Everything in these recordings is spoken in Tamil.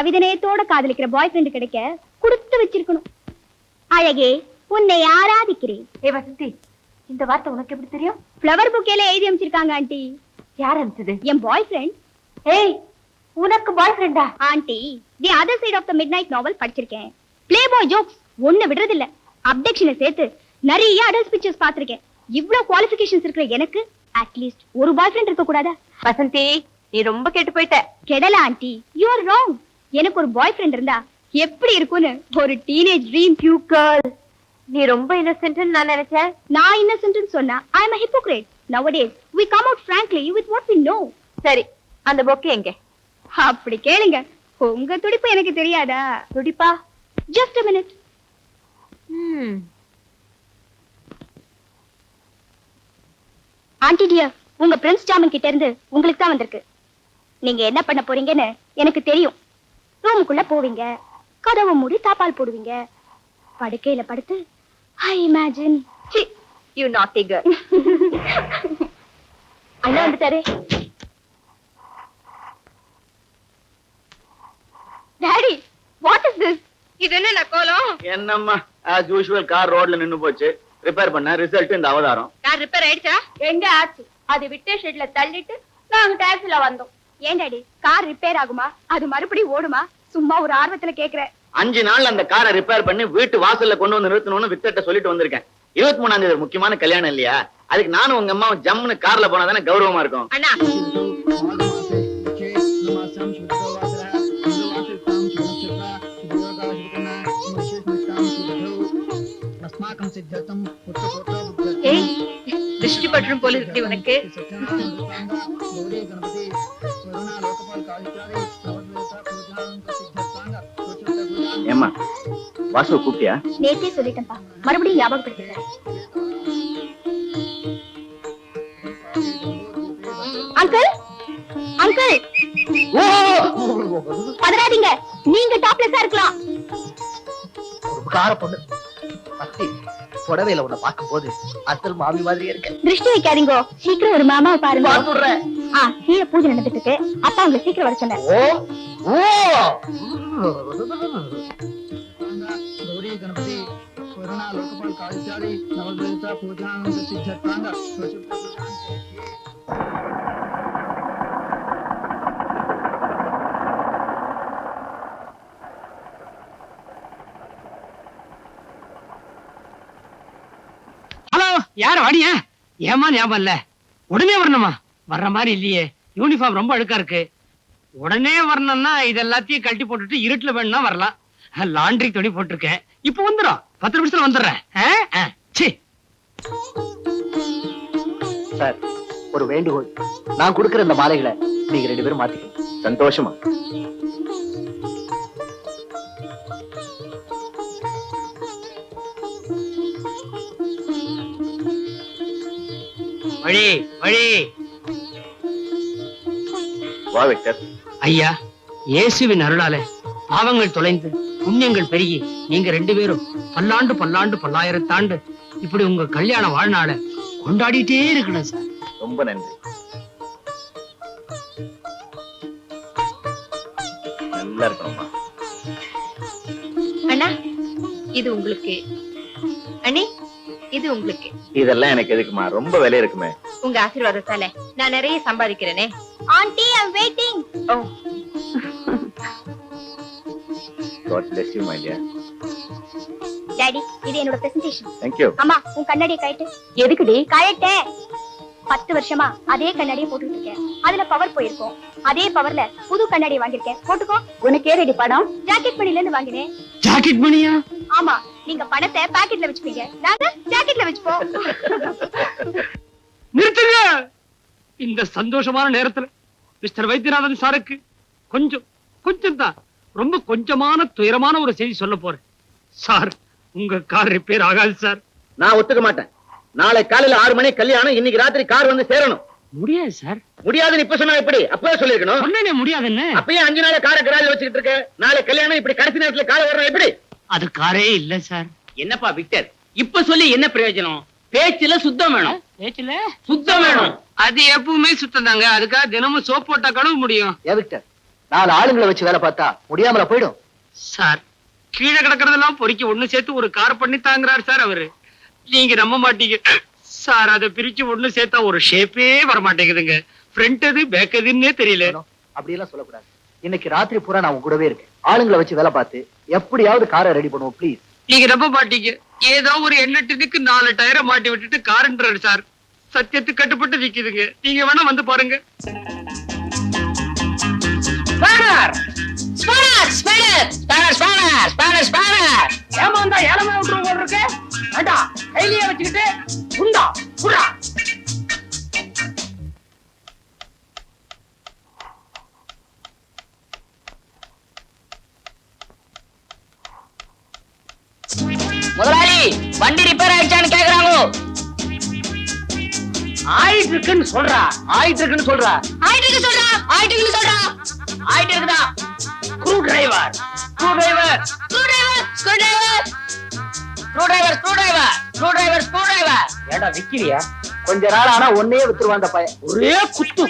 கவிதை நேயத்தோட காதலிக்கிற பாய் ஃப்ரெண்டு கிடைக்க கொடுத்து வச்சிருக்கணும். அழகே உன்னை ஆராதிக்கிறேன். ஏ வசந்தி இந்த வார்த்தை உனக்கு எப்படி தெரியும்? ஃப்ளவர் புக்கேல எழுதி அமைச்சிருக்காங்க ஆண்டி. யார் அனுப்பிச்சது? என் பாய் ஃப்ரெண்ட் ஏய் உனக்கு பாய் ஃப்ரெண்டா aunty the other side of the midnight novel படிச்சிருக்கேன். பிளே பாய் ஜோக்ஸ் ஒண்ணு விடுறது இல்ல அப்டெக்ஷனை சேர்த்து நிறைய அடல்ட் பிக்சர்ஸ் பார்த்திருக்கேன். இவ்ளோ குவாலிஃபிகேஷன்ஸ் இருக்கிற எனக்கு அட்லீஸ்ட் ஒரு பாய் ஃப்ரெண்ட் இருக்க கூடாதா வசந்தி நீ ரொம்ப கெட்டு போயிட்ட. கெடல ஆண்டி. யூ ஆர் ராங் எனக்கு ஒரு பாய் ஃப்ரெண்ட் இருந்தா எப்படி இருக்கும்னு ஒரு டீனேஜ் ட்ரீம் யூ கேர்ள் நீ ரொம்ப இன்னசென்ட் நான் நினைச்சேன். நான் இன்னசென்ட்னு சொன்னா I am a hypocrite. Nowadays we come out frankly with what we know. சரி அந்த பொக்கே எங்க? அப்படி கேளுங்க. உங்க துடிப்பு எனக்கு தெரியாதா? துடிப்பா? Just a minute. ம். ஆண்டி டியர் உங்க பிரின்ஸ் ஜாமன் கிட்ட இருந்து உங்களுக்கு தான் வந்திருக்கு. நீங்க என்ன பண்ண போறீங்கன்னு எனக்கு தெரியும். ரூமுக்குள்ள போவீங்க. கதவை மூடி தாப்பால் போடுவீங்க. படுக்கையில படுத்து I imagine you naughty girl அண்ணா வந்துட்டாரே. டாடி வாட் இஸ் திஸ் இது என்ன கோலம் என்னம்மா ஆஸ் யூஷுவல் கார் ரோட்ல நின்னு போச்சு. ரிப்பேர் பண்ண ரிசல்ட் இந்த அவதாரம். கார் ரிப்பேர் ஆயிடுச்சா? எங்க ஆச்சு? அது விட்டே ஷெட்ல தள்ளிட்டு நாங்க டாக்ஸில வந்தோம். ஏன் டாடி? கார் ரிப்பேர் ஆகுமா? அது மறுபடியும் ஓடுமா? சும்மா ஒரு ஆர்வத்துல கேக்குறேன் அஞ்சு நாள்ல அந்த காரை ரிப்பேர் பண்ணி வீட்டு வாசல்ல கொண்டு வந்து நிறுத்தணும்னு வித்தட்ட சொல்லிட்டு வந்திருக்கேன். இருபத்தி மூணாம் தேதி முக்கியமான கல்யாணம் இல்லையா? அதுக்கு நானும் உங்க அம்மா ஜம்முன்னு கார்ல போனா தானே கௌரவமா இருக்கும். அண்ணா. ஏய் திருஷ்டி பற்றும் போல இருக்கு உனக்கு. ஏம்மா வாசு கூப்பிட்டியா? நேத்தே சொல்லிட்டேன்ப்பா. மறுபடியும் ஞாபகப்படுத்துறேன் அங்கிள்? அங்கிள்? பதறாதீங்க. நீங்க டாப்லெஸ்ஸா இருக்கலாம். கார பொண்ணு. பத்தி புடவையில உன்னை பார்க்கும்போது அசல் மாமி மாதிரியே இருக்கு திருஷ்டி வைக்காதீங்க. சீக்கிரம் ஒரு மாமாவை பாருங்க. ஆ கீழ பூஜை நடந்துட்டு இருக்கு அப்பா உங்களை சீக்கிரம் வர சொன்னார். ஹலோ யார் வாடியா ஏமா ஞாபகம் இல்ல? உடனே வரணுமா? வர்ற மாதிரி இல்லையே. யூனிஃபார்ம் ரொம்ப அழுக்கா இருக்கு. உடனே வரணும்னா இது எல்லாத்தையும் கழட்டி போட்டுட்டு இருட்டுல வேணும்னா வரலாம். லாண்ட்ரி துணி போட்டிருக்கேன். இப்ப வந்துடும் பத்து நிமிஷத்துல வந்துடுறேன். சார் ஒரு வேண்டுகோள். நான் கொடுக்கிற இந்த மாலைகளை நீங்க ரெண்டு பேரும் மாத்திக்கணும் சந்தோஷமா? வழி வழி. வா விக்டர் ஐயா இயேசுவின் அருளால பாவங்கள் தொலைந்து புண்ணியங்கள் பெருகி நீங்க ரெண்டு பேரும் பல்லாண்டு பல்லாண்டு பல்லாயிரத்தாண்டு இப்படி உங்க கல்யாண வாழ்நாள கொண்டாடிட்டே இருக்கணும் சார். ரொம்ப நன்றி. நல்லா இருக்கணும்மா. அண்ணா இது உங்களுக்கு. அண்ணி இது உங்களுக்கு. இதெல்லாம் எனக்கு எதுக்குமா ரொம்ப விலை இருக்குமே. உங்க ஆசீர்வாதத்தால நான் நிறைய சம்பாதிக்கிறேனே. Aunty I'm waiting oh God bless you, my dear. Daddy இது என்னோட பிரசன்டேஷன் Thank you. அம்மா உன் கண்ணாடியை கழட்டு. எதுக்குடி கழட்டே. பத்து வருஷமா அதே கண்ணாடியை போட்டுட்டு இருக்கேன். அதுல பவர் போயிருக்கும். அதே பவர்ல புது கண்ணாடி வாங்கியிருக்கேன். போட்டுக்கோ. உனக்கு ஏறடி பணம் ஜாக்கெட் மணில இருந்து வாங்கினேன். ஜாக்கெட் மணியா? ஆமா நீங்க பணத்தை பாக்கெட்ல வச்சுப்பீங்க. நாங்க ஜாக்கெட்ல வச்சுப்போம். நிறுத்துங்க! இந்த சந்தோஷமான நேரத்துல மிஸ்டர் வைத்தியநாதன் சாருக்கு கொஞ்சம் கொஞ்சம் தான் ரொம்ப கொஞ்சமான துயரமான ஒரு செய்தி சொல்ல போறேன். சார் உங்க கார் ரிப்பேர் ஆகாது சார். நான் ஒத்துக்க மாட்டேன். நாளை காலையில ஆறு மணி கல்யாணம் இன்னைக்கு ராத்திரி கார் வந்து சேரணும். முடியாது சார். முடியாதுன்னு இப்ப சொன்னா எப்படி? அப்பவே சொல்லிருக்கணும் சொன்னேனே முடியாதுன்னு. அப்பயே அஞ்சு நாள் காரை கராஜ் வச்சுக்கிட்டு இருக்க. நாளை கல்யாணம் இப்படி கடைசி நேரத்துல காரை வர்றோம் எப்படி? அது காரே இல்ல சார். என்னப்பா விக்டர்? இப்ப சொல்லி என்ன பிரயோஜனம்? பேச்சுல சுத்தம் வேணும். பேச்சுல? சுத்தம் வேணும். அது எப்பவுமே சுத்தம் தாங்க அதுக்காக தினமும் சோப் போட்டா கழுவ முடியும். விக்டர்? நாலு ஆளுங்களை வச்சு வேலை பார்த்தா முடியாமல போயிடும். சார் கீழே கிடக்கிறதெல்லாம் பொறுக்கி ஒண்ணு சேர்த்து ஒரு கார் பண்ணி தாங்குறாரு சார் அவரு. நீங்க நம்ப மாட்டீங்க. சார் அதை பிரிச்சு ஒண்ணு சேர்த்தா ஒரு ஷேப்பே வர மாட்டேங்குதுங்க ஃப்ரண்ட் எது பேக் எதுன்னே தெரியல. அப்படி எல்லாம் சொல்லக்கூடாது. இன்னைக்கு ராத்திரி பூரா நான் உங்க கூடவே இருக்கேன். ஆளுங்களை வச்சு வேலை பார்த்து எப்படியாவது காரை ரெடி பண்ணுவோம் ப்ளீஸ் நீங்க நம்ப மாட்டீங்க. ஏதோ ஒரு எண்ணெட்டுக்கு நாலு டயரை மாட்டி விட்டுட்டு காருன்றாரு சார். சத்தியத்துக்கு கட்டுப்பட்டு விக்குதுங்க நீங்க வேணா வந்து பாருங்க. ஏமா வந்தா ஏலமே விட்டுருவோம் இருக்கு. வேண்டாம் கையிலேயே வச்சுக்கிட்டு ஆயிட்டு இருக்குன்னு சொல்றா. ஆயிட்டு இருக்குன்னு சொல்றா. ஆயிட்டு சொல்றா. ஆயிட்டு சொல்றா. ஆயிட்டு இருக்குதா screwdriver screwdriver screwdriver screwdriver screwdriver screwdriver screwdriver screwdriver ஏடா விக்கிறியா? கொஞ்ச நாள் ஆனா ஒன்னே வித்துருவான் அந்த பையன். ஒரே குத்து.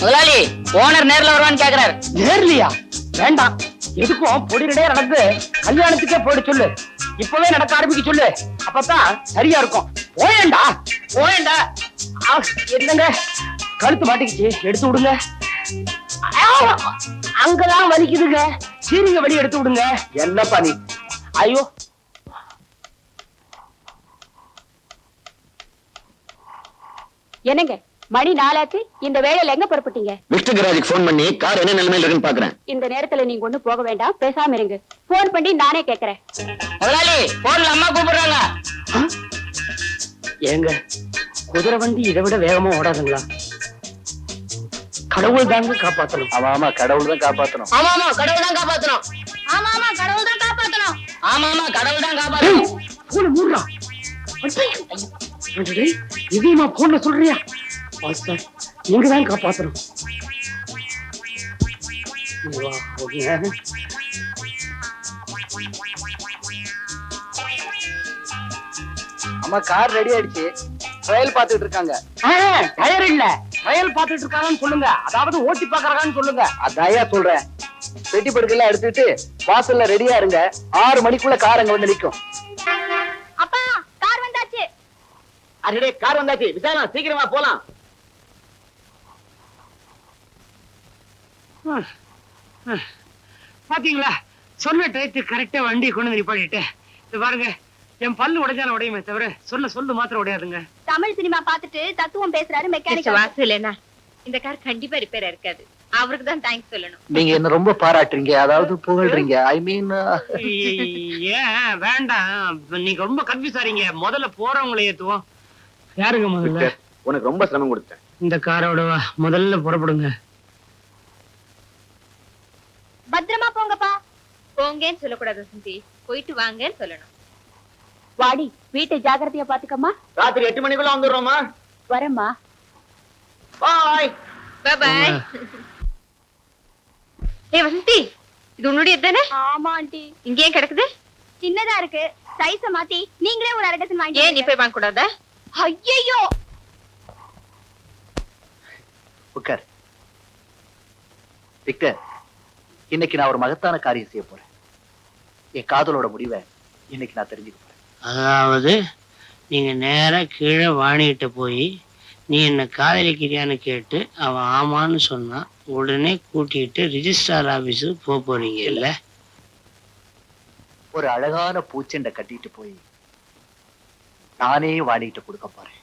முதலாளி ஓனர் நேர்ல வருவான்னு கேக்குறாரு. நேர்லியா? வேண்டாம். எதுக்கும் பொடிநடே நடந்து கல்யாணத்துக்கே போயிட்டு சொல்லு. இப்பவே நடக்க ஆரம்பிக்க சொல்லு. அப்பதான் சரியா இருக்கும். போயண்டா. போயண்டா. என்னங்க? கழுத்து மாட்டிக்கிச்சு. எடுத்து விடுங்க. அங்கதான் வலிக்குதுங்க. சீரிங்க வழி எடுத்து விடுங்க. என்னப்பா நீ? ஐயோ. என்னங்க? மணி நாலாச்சு. இந்த வேலையில எங்க புறப்பட்டீங்க? விஷ்ணு கராஜுக்கு ஃபோன் பண்ணி கார் என்ன நிலைமையில இருக்குன்னு பாக்குறேன். இந்த நேரத்துல நீங்க ஒண்ணு போக வேண்டாம். பேசாம இருங்க. போன் பண்ணி நானே கேக்குறேன். முதலாளி போன்ல அம்மா கூப்பிடுறாங்க. ஏங்க குதிரை வண்டி இதை விட வேகமா ஓடாதுங்களா? கடவுள் தாங்க காப்பாத்தணும். ஆமா ஆமா கடவுள் தான் காப்பாத்தணும். ஆமா ஆமா கடவுள் தான் காப்பாத்தணும். ஆமா ஆமா கடவுள் தான் காப்பாத்தணும். ஆமா ஆமா கடவுள் தான் காப்பாத்தணும். போன மூடுறா இதையுமா போன்ல சொல்றியா? பாஸ்டர். நீங்க தான் ஓகே. அம்மா கார் ரெடி ஆயிடுச்சு. ட்ரையல் பார்த்துட்டு இருக்காங்க. டயர் இல்ல. ட்ரையல் பார்த்துட்டு இருக்காங்கன்னு சொல்லுங்க. அதாவது ஓட்டி பாக்குறாங்கன்னு சொல்லுங்க. அதாயா சொல்றேன். பெட்டி படுக்கெல்லாம் எடுத்துட்டு வாசல்ல ரெடியா இருங்க. ஆறு மணிக்குள்ள கார் அங்க வந்து நிக்கும். அப்பா கார் வந்தாச்சு. அடடே கார் வந்தாச்சு. விசாரணா சீக்கிரமா போலாம். பாத்தீங்களா? சொன்ன டயத்துக்கு கரெக்டா வண்டி கொண்டு வந்து நிப்பாட்டிட்டேன். இது பாருங்க என் பல்லு உடைஞ்சாலும் உடையுமே தவிர சொன்ன சொல்லு மாத்திரம் உடையாதுங்க. தமிழ் சினிமா பார்த்துட்டு தத்துவம் பேசுறாரு மெக்கானிக் வாசு இல்லைன்னா இந்த கார் கண்டிப்பா ரிப்பேர் இருக்காது. அவருக்கு தான் தேங்க்ஸ் சொல்லணும். நீங்க என்ன ரொம்ப பாராட்டுறீங்க அதாவது புகழ்றீங்க. ஐ மீன் ஏன் வேண்டாம். நீங்க ரொம்ப கன்ஃபியூஸ் ஆறீங்க முதல்ல போறவங்களை ஏத்துவோம். யாருங்க முதல்ல? உனக்கு ரொம்ப சிரமம் கொடுத்தேன். இந்த காரோட முதல்ல புறப்படுங்க. போங்கன்னு சொல்லக்கூடாது வசந்தி. போயிட்டு வாங்கன்னு சொல்லணும். வாடி வீட்டை ஜாக்கிரதையா பாத்துக்கம்மா. ராத்திரி எட்டு மணிக்குள்ள வந்துடுறோமா வரேம்மா. பாய். பாய் ஏய் வசந்தி இது உன்னுடைய தானே? ஆமா ஆண்டி. இங்கேயே கிடக்குது? சின்னதா இருக்கு. சைஸ மாத்தி நீங்களே ஒரு அரை டசன் வாங்கி ஏன் நீ போய் வாங்க கூடாதா ஐயோ உட்கார். விக்டர் இன்னைக்கு நான் ஒரு மகத்தான காரியம் செய்ய போறேன். என் காதலோட முடிவை இன்னைக்கு நான் தெரிஞ்சுக்க போறேன் அதாவது நீங்க நேரா கீழே வாணிகிட்ட போய் நீ என்ன காதலிக்கிறியான்னு கேட்டு அவன் ஆமான்னு சொன்னா உடனே கூட்டிட்டு ரிஜிஸ்ட்ரார் ஆபீஸுக்கு போக போறீங்க இல்ல ஒரு அழகான பூச்செண்டை கட்டிட்டு போய் நானே வாடிட்டு கொடுக்க போறேன்.